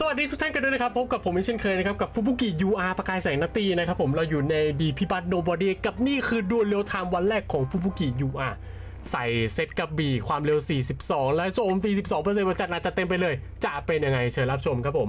สวัสดีทุกท่านกันด้วยนะครับ พบกับผมเช่นเคยนะครับ กับฟุบุกิ UR ประกายแสงนัตตีนะครับผมเราอยู่ในดีพิบัตโนบอดี้กับนี่คือดวลเร็วไทม์วันแรกของฟุบุกิ UR ใส่เซตกับบีความเร็ว 42 และโจมตี 12%มาจัดหนักจัดเต็มไปเลย จะเป็นยังไงเชิญรับชมครับผม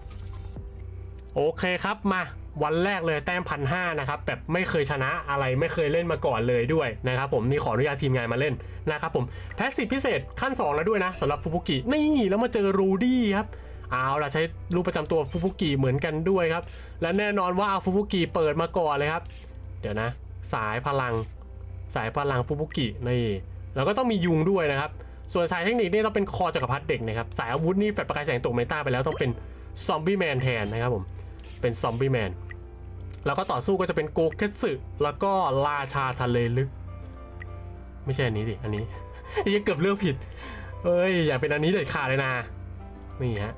โอเคครับมาวันแรกเลยแต้มพันห้านะครับแบบไม่เคยชนะอะไรไม่เคยเล่นมาก่อนเลยด้วยนะครับผมนี่ขออนุญาตทีมงานมาเล่นนะครับผมแพสซีฟพิเศษขั้น 2 แล้วด้วยนะสำหรับฟุบุกินี่แล้วมาเจอรูดี้ครับเอาล่ะใช้รูปประจำตัวฟุบุกิเหมือนกันด้วยครับ และแน่นอนว่าเอาฟุบุกิเปิดมาก่อนเลยครับ เดี๋ยวนะ สายพลัง สายพลังฟุบุกินี่แล้วก็ต้องมียุงด้วยนะครับ ส่วนสายเทคนิคนี่ต้องเป็นคอจักรพรรดิเด็กนะครับสายอาวุธนี่แฟลชประกายแสงตกเมตาไปแล้วต้องเป็น ซอมบี้แมนแทนนะครับผมเป็นซอมบี้แมนแล้วก็ต่อสู้ก็จะเป็นโกเกสึแล้วก็ราชาทะเลลึก ไม่ใช่อันนี้ดิอันนี้ยังเกือบเลือกผิดเอ้ยอย่าเป็นอันนี้เด็ดขาดเลยนะนี่ฮะ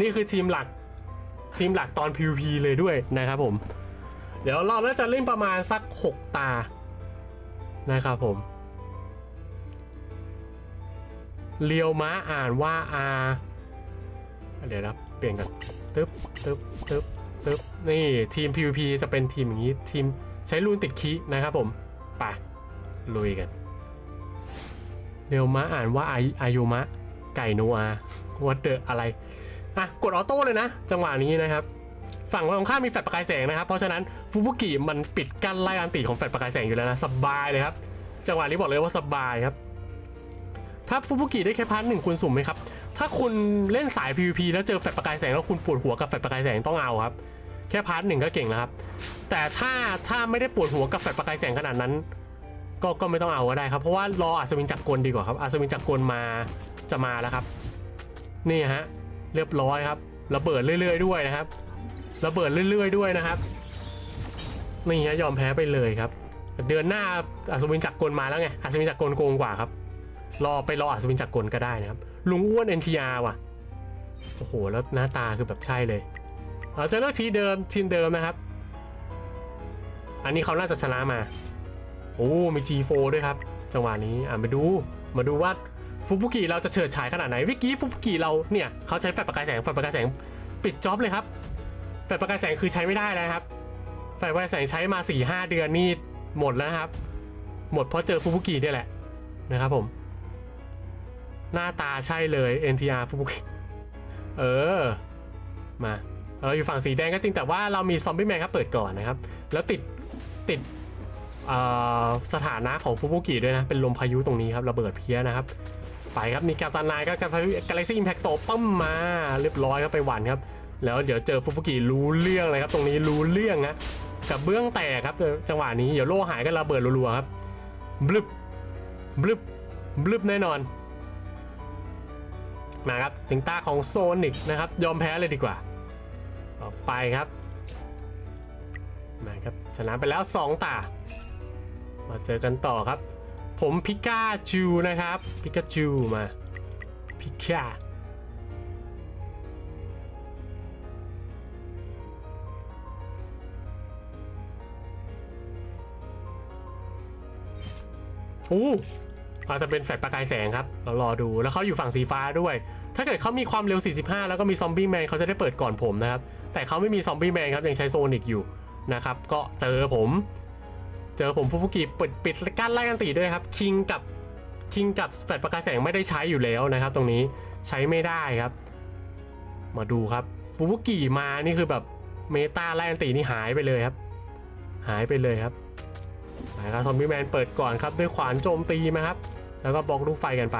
นี่คือทีมหลักทีมหลักตอน PVP เลยด้วยนะครับผม เดี๋ยวเราน่าจะเล่นประมาณสัก 6 ตานะครับผมเลียวม้าอ่านว่าอา เดี๋ยวนะเปลี่ยนกันตึ๊บตึ๊บตึ๊บปึ๊บนี่ทีม PVP จะเป็นทีมอย่างนี้ทีมใช้รูนติดคีนะครับผมไปลุยกันเดลมะอ่านว่าไออายุมะไก่โนอาวัดเดออะไรอะกดออโต้เลยนะ จังหวะนี้นะครับฝั่งตรงข้ามมีแฟลชประกายแสงนะครับ เพราะฉะนั้นฟูบุกิมันปิดกั้นไล่อันติของแฟลชประกายแสงอยู่แล้วนะสบายเลยครับ จังหวะนี้บอกเลยว่าสบายครับ ถ้าฟูบุกิได้แค่พาร์ทหนึ่งคุณสุ่มไหมครับ ถ้าคุณเล่นสาย PVP แล้วเจอแฟลชประกายแสงแล้วคุณปวดหัวกับแฟลชประกายแสงต้องเอาครับ แค่พาร์ทหนึ่งก็เก่งแล้วครับ แต่ถ้าถ้าไม่ได้ปวดหัวกับแฟลชประกายแสงขนาดนั้น ก็ก็ไม่ต้องเอาก็ได้ครับ เพราะว่ารออัศวินจักรกลดีกว่าครับอัศวินจักรกลมาจะมาแล้วครับ นี่ฮะเรียบร้อยครับระเบิดเรื่อย ๆ ด้วยนะครับระเบิดเรื่อย ๆ ด้วยนะครับนี่ฮะยอมแพ้ไปเลยครับ เดือนหน้าอัศวินจักรกลมาแล้วไงอัศวินจักรกลโกงกว่าครับ รอไปรออัศวินจักรกลก็ได้นะครับ ลุงอ้วน NTR ว่ะ โอ้โห แล้วหน้าตาคือแบบใช่เลย เราจะเลือกทีเดิมทีมเดิมนะครับ อันนี้เขาน่าจะชนะมา โอ้ มี G4 ด้วยครับ จังหวะนี้ อะมาดู มาดูว่าฟุบุกิเราจะเฉิดฉายขนาดไหนวิกี้ฟุบุกิเราเนี่ยเขาใช้แฟลชประกายแสงแฟลชประกายแสงปิดจ็อบเลยครับแฟลชประกายแสงคือใช้ไม่ได้แล้วครับแฟลชประกายแสงใช้มา4-5เดือนนี่หมดแล้วครับ หมดเพราะเจอฟุบุกิเนี่ยแหละนะครับผม หน้าตาใช่เลย NTR ฟุบุกิเออ มาเราอยู่ฝั่งสีแดงก็จริงแต่ว่าเรามีซอมบี้แมนครับเปิดก่อนนะครับ แล้วติดติดสถานะของฟูบุกิด้วยนะ เป็นลมพายุตรงนี้ครับระเบิดเพี้ยนะครับ ไปครับมีกาซานายก็กาซากาแล็กซี่อิมแพคโตปั้มมา เรียบร้อยครับไปหวันครับ แล้วเดี๋ยวเจอฟูบุกิรู้เรื่องเลยครับ ตรงนี้รู้เรื่องนะกับเบื้องแตกครับจังหวะนี้เดี๋ยวโล่หายก็ระเบิดรัวๆครับบลึบบลึบบลึบแน่นอน มาครับ ถึงตาของโซนิกนะครับ ยอมแพ้เลยดีกว่า ต่อไปครับนะครับชนะไปแล้ว 2 ตา มาเจอกันต่อครับ ผมพิกาจูนะครับ พิกาจูมาพิกาโอ้ อาจจะเป็นแฟลชประกายแสงครับ เรารอดู แล้วเขาอยู่ฝั่งสีฟ้าด้วย ถ้าเกิดเขามีความเร็ว 45 แล้วก็มีซอมบี้แมนเขาจะได้เปิดก่อนผมนะครับ แต่เขาไม่มีซอมบี้แมนครับยังใช้โซนิกอยู่นะครับ ก็เจอผม เจอผมฟูฟุกิปิดปิดกั้นไล่กันตีด้วยครับ คิงกับคิงกับแฟลชประกายแสงไม่ได้ใช้อยู่แล้วนะครับ ตรงนี้ใช้ไม่ได้ครับ มาดูครับฟูฟุกิมานี่คือแบบเมตาไล่กันตีนี่หายไปเลยครับ หายไปเลยครับ นะครับซอมบี้แมนเปิดก่อนครับด้วยขวานโจมตีมาครับ แล้วก็บล็อกลูกไฟกันไป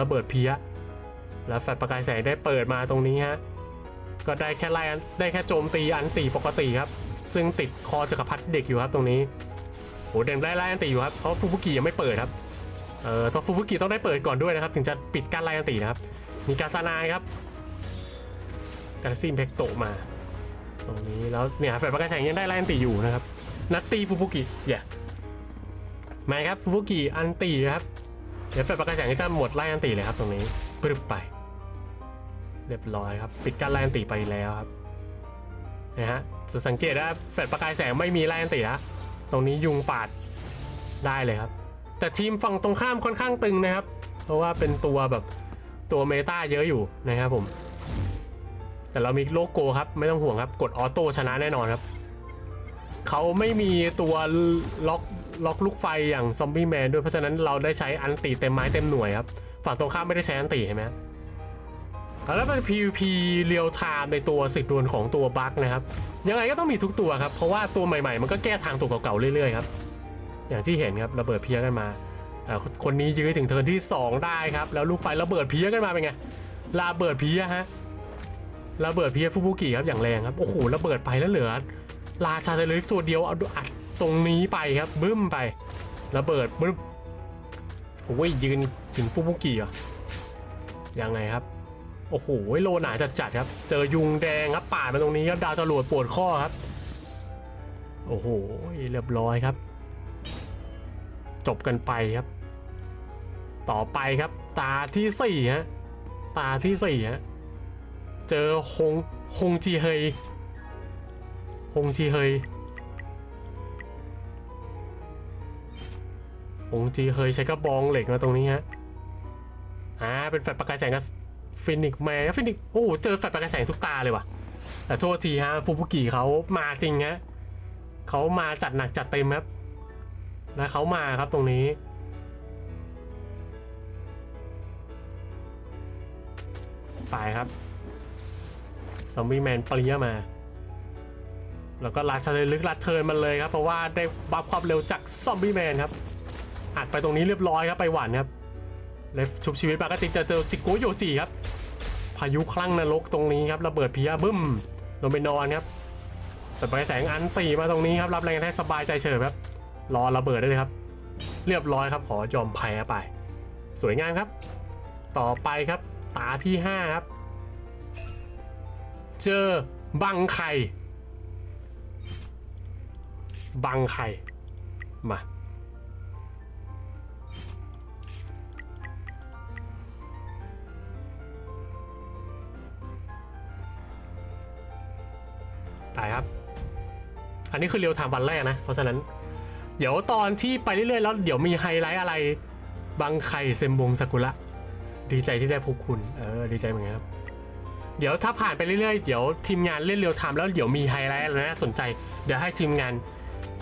ระเบิดเพี้ยแล้วแฟลชประกายแสงได้เปิดมาตรงนี้ฮะก็ได้แค่ไล่ได้แค่โจมตีอันตีปกติครับ ซึ่งติดคอจักรพรรดิเด็กอยู่ครับตรงนี้โหเดนไล่ไล่อันตีอยู่ครับเพราะฟูบุกิยังไม่เปิดครับเออต้องฟูบุกิต้องได้เปิดก่อนด้วยนะครับ ถึงจะปิดกั้นไล่อันตีนะครับ มีกาซานายครับกาซินเพกโตมา ตรงนี้แล้วเนี่ยแฟลชประกายแสงยังได้ไล่อันตีอยู่นะครับนัตตีฟูบุกิอย่า มาครับฟูกิอันตีครับ เดี๋ยวแฟลชประกายแสงก็จะหมดไล่อันตีเลยครับตรงนี้ปรึบไป เรียบร้อยครับ ปิดการไล่อันตีไปแล้วครับนะฮะจะสังเกตว่าแฟลชประกายแสงไม่มีไล่อันตีแล้วตรงนี้ยุงปาดได้เลยครับ แต่ทีมฝั่งตรงข้ามค่อนข้างตึงนะครับ เพราะว่าเป็นตัวแบบตัวเมตาเยอะอยู่นะครับผม แต่เรามีโลโก้ครับไม่ต้องห่วงครับ กดออโต้ชนะแน่นอนครับเขาไม่มีตัวล็อก ล็อกลูกไฟอย่างซอมบี้แมนด้วยเพราะฉะนั้นเราได้ใช้อันตีเต็มไม้เต็มหน่วยครับฝั่งตรงข้ามไม่ได้ใช้อันตีเห็นไหมแล้วเป็น PVP เรียลไทม์ในตัวสึกดวลของตัวบั๊กนะครับยังไงก็ต้องมีทุกตัวครับเพราะว่าตัวใหม่ๆ มันก็แก้ทางตัวเก่าๆเรื่อยๆครับอย่างที่เห็นครับระเบิดเพี้ยกันมาคนนี้ยื้อถึงเทิร์นที่ 2 ได้ครับแล้วลูกไฟระเบิดเพี้ยกันมาเป็นไงระเบิดเพี้ยฮะระเบิดเพี้ยฟุบุกิครับอย่างแรงครับโอ้โหระเบิดไปแล้วเหลือราชาเทลิกตัวเดียวเอาอัด ตรงนี้ไปครับบึ้มไประเบิดบึ้มโอ้ยยืนถึงฟุบุกิเหรอะยังไงครับ โอ้โหโลหนาจัดจัดครับ เจอยุงแดงครับป่ามาตรงนี้ครับดาวจรวดปวดข้อครับ โอ้โหเรียบร้อยครับ จบกันไปครับ ต่อไปครับ ตาที่สี่ฮะตาที่สี่ฮะเจอฮงฮงจีเฮยฮงจีเฮย ฮงจีเฮยใช้กระบองเหล็กมาตรงนี้ฮะ อ่า เป็นแฟลชประกายแสงกับฟินิกแมนฟินิก โอ้โห เจอแฟลชประกายแสงทุกตาเลยว่ะ แต่โทษทีฮะฟูบุกิเขามาจริงฮะเขามาจัดหนักจัดเต็มครับ และเขามาครับตรงนี้ตายครับซอมบี้แมนปรี้ยมา แล้วก็ลัดเชลลึกลัดเทิร์นมันเลยครับ เพราะว่าได้บัฟความเร็วจากซอมบี้แมนครับ อัดไปตรงนี้เรียบร้อยครับไปหวานครับแล้วชุบชีวิตปากก็จริงจะเจอจิโกโยจิครับ พายุคลั่งนรกตรงนี้ครับระเบิดพียบึ้มลงไปนอนครับแต่ไปแสงอันตีมาตรงนี้ครับรับแรงแทกสบายใจเฉิบครับ รอระเบิดได้เลยครับ เรียบร้อยครับขอยอมแพ้ไป สวยงามครับ ต่อไปครับตาที่ 5 ครับ เจอบังไข่บังไข่มา ไปครับ อันนี้คือเรียวไทม์วันแรกนะ เพราะฉะนั้น เดี๋ยวตอนที่ไปเรื่อยๆ แล้วเดี๋ยวมีไฮไลท์อะไรบังไข่เซมบงซากุระ ดีใจที่ได้พบคุณ เออ ดีใจเหมือนกันครับ เดี๋ยวถ้าผ่านไปเรื่อยๆ เดี๋ยวทีมงานเล่นเรียวไทม์แล้วเดี๋ยวมีไฮไลท์อะไรน่าสนใจ เดี๋ยวให้ทีมงาน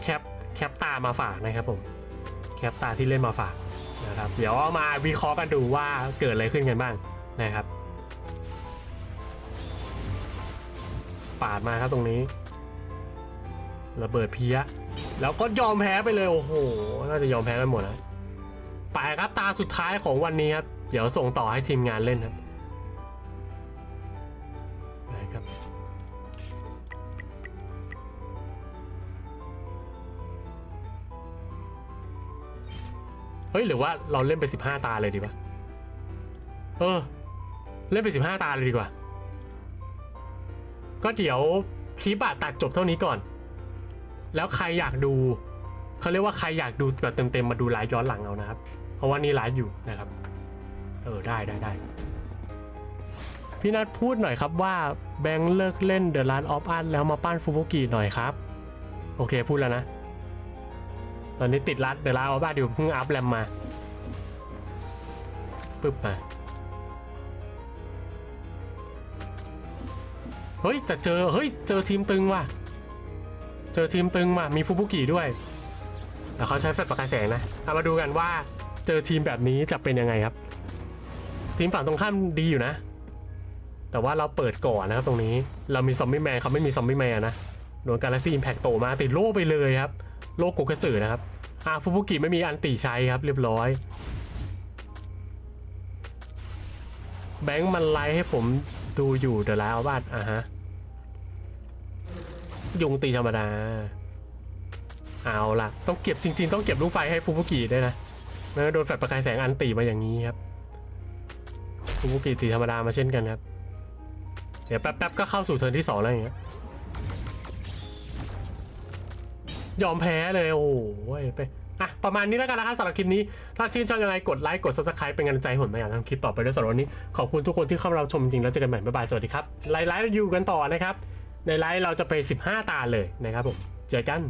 แคปแคปตามาฝากนะครับผม แคปตาที่เล่นมาฝากนะครับ เดี๋ยวเอามาวิเคราะห์กันดูว่าเกิดอะไรขึ้นกันบ้างนะครับ ปาดมาครับตรงนี้ ระเบิดเพี้ย แล้วก็ยอมแพ้ไปเลยโอ้โห น่าจะยอมแพ้กันหมดนะไปครับตาสุดท้ายของวันนี้ครับ เดี๋ยวส่งต่อให้ทีมงานเล่นครับไปครับเฮ้ยหรือว่าเราเล่นไป 15 ตาเลยดีปะเออ เล่นไป 15 ตาเลยดีกว่า ก็เดี๋ยวคลิปอะตัดจบเท่านี้ก่อน แล้วใครอยากดูเขาเรียกว่าใครอยากดูแบบเต็มๆมาดูไลฟ์ย้อนหลังเอานะครับ เพราะว่านี่ไลฟ์อยู่นะครับ เออได้ได้ได้พี่นัทพูดหน่อยครับว่าแบงค์เลิกเล่น The Last of Us แล้วมาปั้นฟูบุกิหน่อยครับ โอเคพูดแล้วนะ ตอนนี้ติดรัด The Last of Us อยู่เพิ่งอัพแรมมาปึ๊บมา เฮ้ยแต่เจอเฮ้ยเจอทีมตึงว่ะ เจอทีมตึงว่ะมีฟูบุกิด้วยแล้วเขาใช้แฟลชประกายแสงนะเอามาดูกันว่าเจอทีมแบบนี้จะเป็นยังไงครับ ทีมฝั่งตรงข้ามดีอยู่นะ แต่ว่าเราเปิดก่อนนะครับตรงนี้เรามีซอมบี้แมนเขาไม่มีซอมบี้แมนนะโดนกาแล็กซี่อิมแพคโตมาติดโล่ไปเลยครับ โล่โกกระสือนะครับอาฟูบุกิไม่มีอันติใช้ครับ เรียบร้อย แบงค์มันไลฟ์ให้ผมดูอยู่เดี๋ยวแล้วบ้านอะฮะ ยุงตีธรรมดา เอาล่ะ ต้องเก็บจริง ๆ ต้องเก็บลูกไฟให้ฟูบุกิด้วยนะไม่งั้นโดนแฟลชประกายแสงอันตีมาอย่างนี้ครับฟูบุกิตีธรรมดามาเช่นกันครับ เดี๋ยวแป๊บๆก็เข้าสู่เทิร์นที่สองแล้วอย่างเงี้ย ยอมแพ้เลยโอ้ยไปอะประมาณนี้แล้วกันนะครับสำหรับคลิปนี้ ถ้าชื่นชอบยังไงกดไลค์กดซับสไครป์เป็นกำลังใจห้ผมในการทำคลิปต่อไปด้วยสำหรับวันนี้ ขอบคุณทุกคนที่เข้ามารัชมจริงแล้วเจอกันใหม่บ๊ายบายสวัสดีครับไลฟ์ไลฟ์อยู่กันต่อนะครับ ในไลฟ์เราจะไป 15 ตาเลยนะครับผม เจอกัน